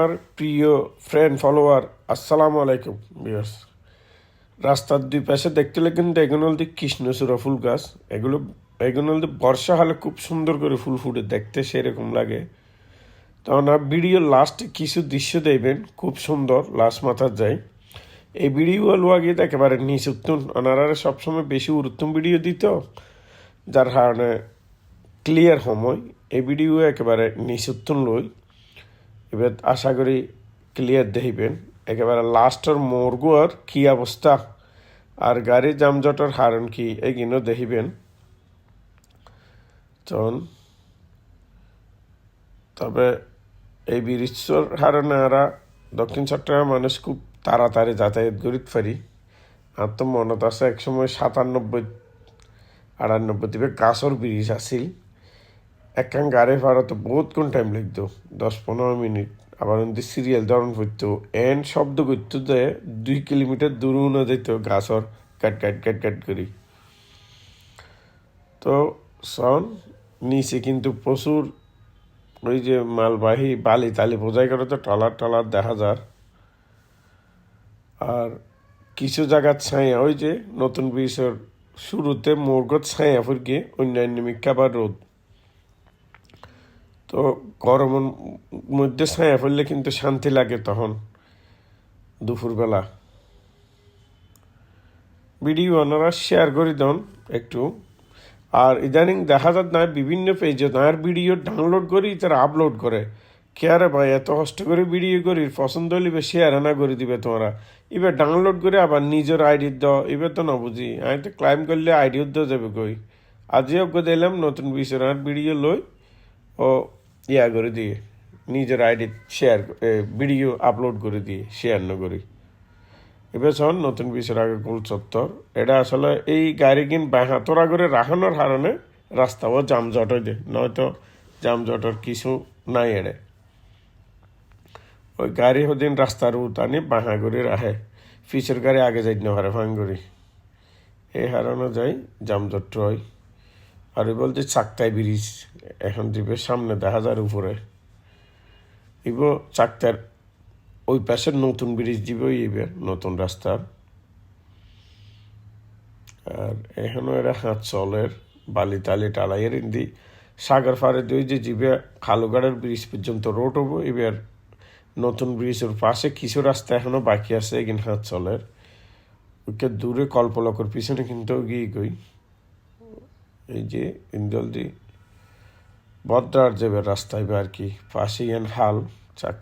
আর প্রিয় friend follower আসসালামু আলাইকুম বিয়ার্স রাস্তার দুই পাশে দেখতে হলে কিন্তু এগুলো হলদি কৃষ্ণচূড়া ফুল গাছ। এগুলো হলদি বর্ষা হলে খুব সুন্দর করে ফুল ফুটে, দেখতে সেরকম লাগে। তখন আর ভিডিও লাস্টে কিছু দৃশ্য দেখবেন, খুব সুন্দর লাস্ট মাথার যায় এই ভিডিও লোয়াগিয়ে একেবারে নিচ উত্তম। ওনারা সবসময় বেশি উত্তম ভিডিও দিত, যার কারণে ক্লিয়ার সময় এই ভিডিও একেবারে নিচ উত্তম এবার আশা করি ক্লিয়ার দেখিবেন। একেবারে লাস্টের মোরগুয়ার কি অবস্থা আর গাড়ি যানজটের হারণ কি? এগিনো দেখিবেন। তখন তবে এই ব্রিজর হারণে আরা দক্ষিণ চট্টগ্রাম মানুষ খুব তাড়াতাড়ি যাতায়াত করিতে পারি আর তো মনত আছে একসময় সাতানব্বই আটানব্বই গাছর ব্রিজ আছিল। একখান গাড়ি ভাড়া তো বহুত কোন টাইম লাগতো? দশ, পনেরো মিনিট। আবার ওদের সিরিয়াল ধরন করতো। এন শব্দ করতো যে দুই কিলোমিটার দূর না যেত গাছর। কাট কাট কাট কাট করি। তো সন নিচে কিন্তু প্রচুর ওই যে মালবাহী বালি তালি বোঝাই করে তো টলার টলার দেখা যার। আর কিছু জায়গার ছায়া, ওই যে নতুন ব্রিজের শুরুতে মোরগত ছায়া ফুরকে অন্যান্য মিকাবার রোদ। তো গরমের মধ্যে ছায়া পড়লে কিন্তু শান্তি লাগে তখন, দুপুরবেলা। ভিডিও ওনারা শেয়ার করে দেন একটু। আর ইদানিং দেখা যাত না, বিভিন্ন পেজে তার ভিডিও ডাউনলোড করি তারা আপলোড করে। কে আরে ভাই, এত কষ্ট করে ভিডিও করি পছন্দ হলে শেয়ার না করে দিবে তোমরা। এবার ডাউনলোড করে আবার নিজের আইডি দ এবার তো না বুঝি। আমি তো ক্লাইম করলে আইডিও দেওয়া যাবে কই? আজও দিলাম নতুন বিষয় আর ভিডিও লই, ও ইয়া করে দিয়ে, নিজের আইডি শেয়ার ভিডিও আপলোড করে দিয়ে শেয়ার না করি। এবার শোন, নতুন বিষয়ের আগে গোল চত্বর এটা আসলে এই গাড়ি কিন বাহাতরা করে রাখানোর কারণে রাস্তাও জামজট হয়ে নয়তো জামজটের কিছু নাই এড়ে। ওই গাড়ি হদিন রাস্তার উতানি বাহা করে রাখে পিছের গাড়ি আগে যাই না পারে ভাঙ্গুরি এই হারানো যায় জামজট হয়। আর ওই বলতে চাকতাই ব্রিজ। এখন দ্বীপের সামনে দেখা যায় উপরে। ইব চাকতার ওই পাশের নতুন ব্রিজ দিবে এবার নতুন রাস্তার আর এখনও এরা হাত চলের, বালি টালি টালাইয়ের ইন্দি সাগর ফারে দুই যে জিবে খালুগাড়ের ব্রিজ পর্যন্ত রোড হব, এবার নতুন ব্রিজের পাশে কিছু রাস্তা এখনও বাকি আছে, এগিন হাত চলের। ওকে দূরে কল্পলকর পিছনে কিন্তু গিয়ে গই। এই যে ইন্দলদি বদ্রার যে রাস্তায় আর কি পাশেই এন হাল